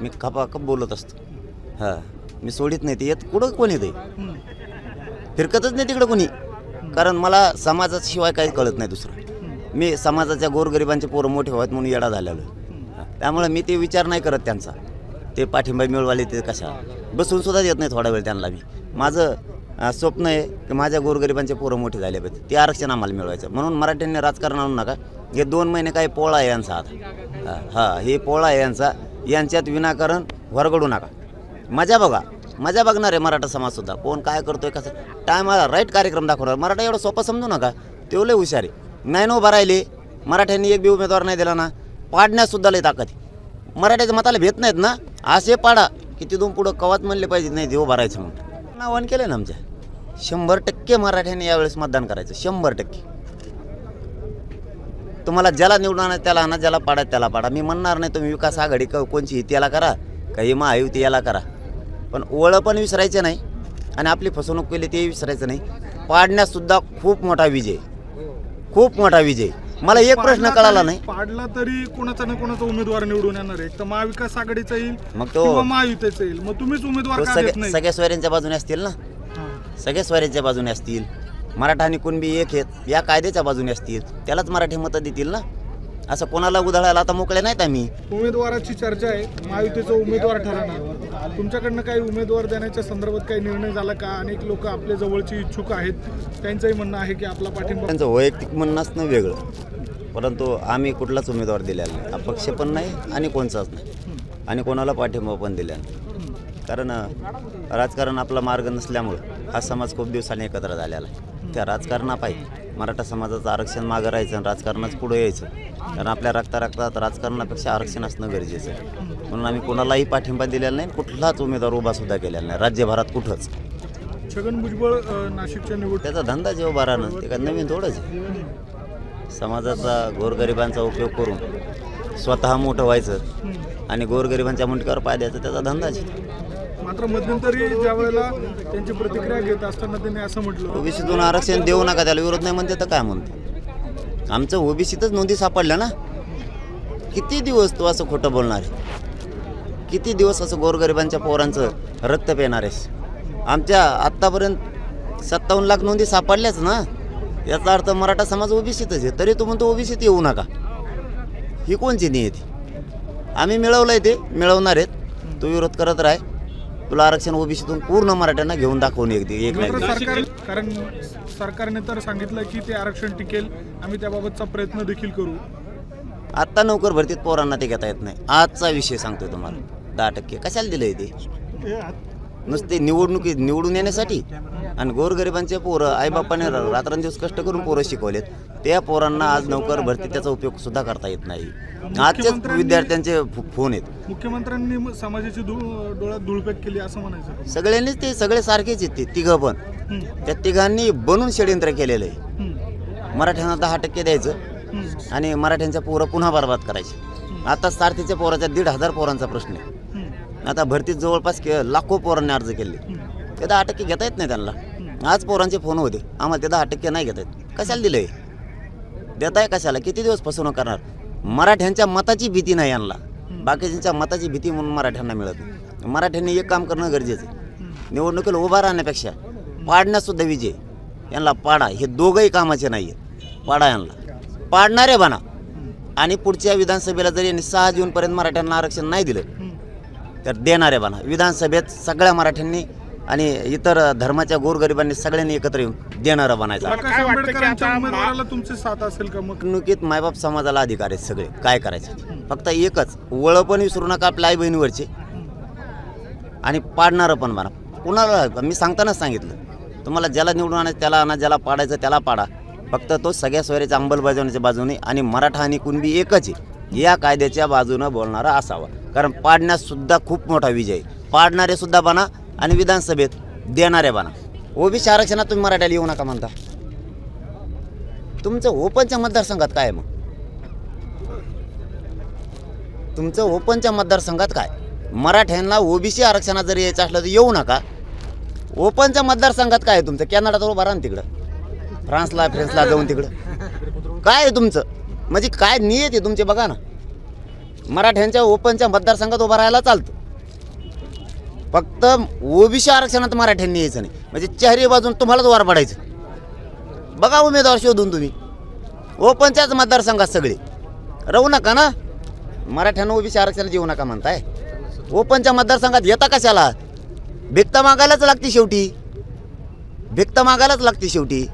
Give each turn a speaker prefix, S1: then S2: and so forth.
S1: मी खपाखप बोलत असतो. हां. मी सोडित नाही ते येत कुठं कोणी येते फिरकतच नाही तिकडं कोणी. कारण मला समाजाशिवाय काही कळत नाही दुसरं. मी समाजाच्या गोरगरिबांचे पोरं मोठे व्हावेत म्हणून येडा झालेलो त्यामुळे मी ते विचार नाही करत त्यांचा. ते पाठिंबा मिळवाले ते कशा? बसून सुद्धा येत नाही थोडा वेळ त्यांना मी माझं स्वप्न आहे की माझ्या गोरगरिबांचे पोरं मोठे झाले पाहिजे ते आरक्षण आम्हाला मिळवायचं. म्हणून मराठ्यांनी राजकारण आणू नका. हे दोन महिने काय पोळा आहे यांचा आता. हां हा हे पोळा आहे यांचा. यांच्यात विनाकारण वरगडू नका. मजा बघा. मजा बघणार आहे मराठा समाजसुद्धा कोण काय करतोय कसं? टायमाला राईट कार्यक्रम दाखवणार. मराठा एवढं सोपं समजू नका. तेवढे हुशार आहे. नाही नो राहिले. मराठ्यांनी एक बी उमेदवार नाही दिला ना. पाडण्यासुद्धा लय ताकद मराठ्याच्या मताला भेट नाहीत ना. असे पाडा की तिथून पुढं कवात म्हणले पाहिजे नाही देव भरायचं म्हणून. आव्हान केलं ना आमच्या. शंभर टक्के मराठ्यांनी यावेळेस मतदान करायचं. शंभर टक्के. तुम्हाला ज्याला निवडून आणा त्याला आणा ज्याला पाडा त्याला पाडा. मी म्हणणार नाही तुम्ही विकास आघाडी क- कोणची त्याला करा. काही महायुती याला करा. पण ओळख पण विसरायचं नाही आणि आपली फसवणूक केली ते विसरायचं नाही. पाडण्यासुद्धा खूप मोठा विजय. खूप मोठा विजय. मला एक प्रश्न कळाला नाही.
S2: पाडला तरी कोणाचा ना कोणाचा उमेदवार निवडून येणार आहे. तर महाविकास आघाडीचा येईल
S1: मग तो-
S2: किंवा महायुतीचा येईल. मग तुम्हीच उमेदवार
S1: तो
S2: का देत
S1: सगळ्या
S2: नाही.
S1: सगळ्या स्वैऱ्यांच्या बाजूने असतील ना?
S2: हां.
S1: सगळे स्वैऱ्यांच्या बाजूने असतील. मराठा आणि कुणबी एक आहेत या कायद्याच्या बाजूने असतील. त्यालाच मराठी मतं देतील ना? असं कोणाला उधळायला आता मोकळे नाहीत आम्ही.
S2: उमेदवाराची चर्चा आहे. महायुतीचा उमेदवार ठरवणार तुमच्याकडनं काही उमेदवार देण्याच्या संदर्भात काही निर्णय झाला का? अनेक लोक आपल्या जवळचे इच्छुक आहेत. त्यांचंही म्हणणं आहे की आपला पाठिंबा
S1: त्यांचं वैयक्तिक म्हणणं असणं वेगळं. परंतु आम्ही कुठलाच उमेदवार दिलेला नाही. अपक्ष पण नाही आणि कोणचाच नाही. आणि कोणाला पाठिंबा पण दिला नाही. कारण राजकारण आपला मार्ग नसल्यामुळं हा समाज खूप दिवसांनी एकत्र झालेला आहे. त्या राजकारणापायी. मराठा समाजाचं आरक्षण मागं राहायचं आणि राजकारणाच पुढे यायचं. कारण आपल्या रक्ता रक्तात राजकारणापेक्षा आरक्षण असणं गरजेचं आहे. म्हणून आम्ही कोणालाही पाठिंबा दिलेला नाही कुठलाच उमेदवार उभा सुद्धा केलेला नाही. राज्यभरात कुठंच.
S2: छगन भुजबळ नाशिकच्या निवड
S1: त्याचा धंदा जे उभा राहणं ते काय नवीन थोडंच समाजाचा गोरगरिबांचा उपयोग करून स्वतः मोठं व्हायचं आणि गोरगरिबांच्या मुंडक्यावर पाय द्यायचं त्याचा धंदाच.
S2: मात्र मध्यंतरी ज्या वेळेला त्यांची प्रतिक्रिया घेत असताना त्यांनी असं म्हटलं
S1: ओबीसीतून आरक्षण देऊ नका त्याला विरोध नाही म्हणते तर काय म्हणते? आमचं ओबीसीतच नोंदी सापडल्या ना? किती दिवस तू असं खोटं बोलणार आहे? किती दिवस असं गोरगरिबांच्या पोरांचं रक्त पेणार आहेस? आमच्या आत्तापर्यंत सत्तावन्न लाख नोंदी सापडल्याच ना? याचा अर्थ मराठा समाज ओबीसीतच आहे. तरी तू म्हणतो ओबीसीत येऊ नका. ही कोणची नियती? आम्ही मिळवलं आहे ते मिळवणार आहेत. तू विरोध करत राह. तुला आरक्षण ओबीसीतून पूर्ण मराठ्यांना घेऊन दाखवून एक एक
S2: सरकार कारण सरकारने तर सांगितलं की ते आरक्षण टिकेल. आम्ही त्याबाबतचा प्रयत्न देखील करू.
S1: आत्ता नोकर भरतीत पोरांना ते घेता येत नाही. आजचा विषय सांगतोय तुम्हाला. दहा टक्के. कशाला दिलंय ते? नुसते निवडणुकीत निवडून येण्यासाठी? आणि गोरगरिबांचे पोरं आईबापाने रात्रंदिवस कष्ट करून पोरं शिकवलेत. त्या पोरांना आज नोकर भरती त्याचा उपयोग सुद्धा करता येत नाही. आजच्याच विद्यार्थ्यांचे फोन आहेत.
S2: मुख्यमंत्र्यांनी समाजाची डोळ्यात धुळपेट केली असं म्हणायचं
S1: सगळ्यांनीच ते सगळे सारखेच आहेत ते तिघं पण. त्या तिघांनी बनून षडयंत्र केलेलं आहे. मराठ्यांना दहा टक्के द्यायचं आणि मराठ्यांच्या पोरं पुन्हा बरबाद करायचे. आता सारथीच्या पोराच्या दीड हजार पोरांचा प्रश्न आहे. आता भरतीत जवळपास लाखो पोरांनी अर्ज केले. ते दहा टक्के घेता येत नाही त्यांना. आज पोरांचे फोन होते. आम्हाला ते दहा टक्के नाही घेत आहेत कशाला आहे देताय कशाला? किती दिवस फसवणूक करणार? मराठ्यांच्या मताची भीती नाही यांना. बाकीच्यांच्या मताची भीती म्हणून मराठ्यांना मिळत नाही. मराठ्यांनी एक काम करणं गरजेचं आहे. निवडणुकीला उभा राहण्यापेक्षा पाडण्यासुद्धा विजय यांना पाडा. हे दोघंही कामाचे नाही आहेत पाडा यांना. पाडणारे बना. आणि पुढच्या विधानसभेला जर यांनी सहा जूनपर्यंत मराठ्यांना आरक्षण नाही दिलं तर देणारे बना. विधानसभेत सगळ्या मराठ्यांनी आणि इतर धर्माच्या गोरगरिबांनी सगळ्यांनी एकत्र येऊन देणारं बनायचं.
S2: प्रकाश आंबेडकरांच्या उमेदवाराला तुमची साथ असेल का मग?
S1: निवडणुकीत मायबाप समाजाला अधिकार आहेत सगळे. काय करायचं? फक्त एकच वळ पण विसरू नका आपल्या आई बहिणीवरचे आणि पाडणारं पण बना कुणाला मी सांगतानाच सांगितलं. तुम्हाला ज्याला निवडून आणायचं त्याला आणा ज्याला पाडायचं त्याला पाडा. फक्त तो सगळ्या सोयऱ्याच्या अंमलबजावणीच्या बाजूने आणि मराठा आणि कुणबी एकच आहे. या कायद्याच्या बाजूनं बोलणारा असावा. कारण पाडण्यास सुद्धा खूप मोठा विजय आहे. पाडणारे सुद्धा बना आणि विधानसभेत देणारे बना ओबीसी आरक्षणात तुम्ही मराठ्याला येऊ नका म्हणता. तुमचं ओपनच्या मतदारसंघात काय आहे मग? तुमचं ओपनच्या मतदारसंघात काय? मराठ्यांना ओबीसी आरक्षणात जर यायचं असलं तर येऊ नका. ओपनच्या मतदारसंघात काय आहे तुमचं? कॅनडात उभा राहा ना तिकडं. फ्रान्सला फ्रेन्सला जाऊन तिकडं. काय आहे तुमचं? म्हणजे काय नियत आहे तुमचे बघा ना. मराठ्यांच्या ओपनच्या मतदारसंघात उभा राहायला चालतं. फक्त ओबीसी आरक्षणात मराठ्यांनी यायचं नाही. म्हणजे चारही बाजून तुम्हालाच वार पडायचं. बघा उमेदवार शोधून तुम्ही. ओपनच्याच मतदारसंघात सगळे. राहू नका ना. मराठ्यांना ओबीसी आरक्षणात येऊ नका म्हणताय. ओपनच्या मतदारसंघात येता कशाला? भिक्त मागायलाच लागते शेवटी. भिक्त मागायलाच लागते शेवटी.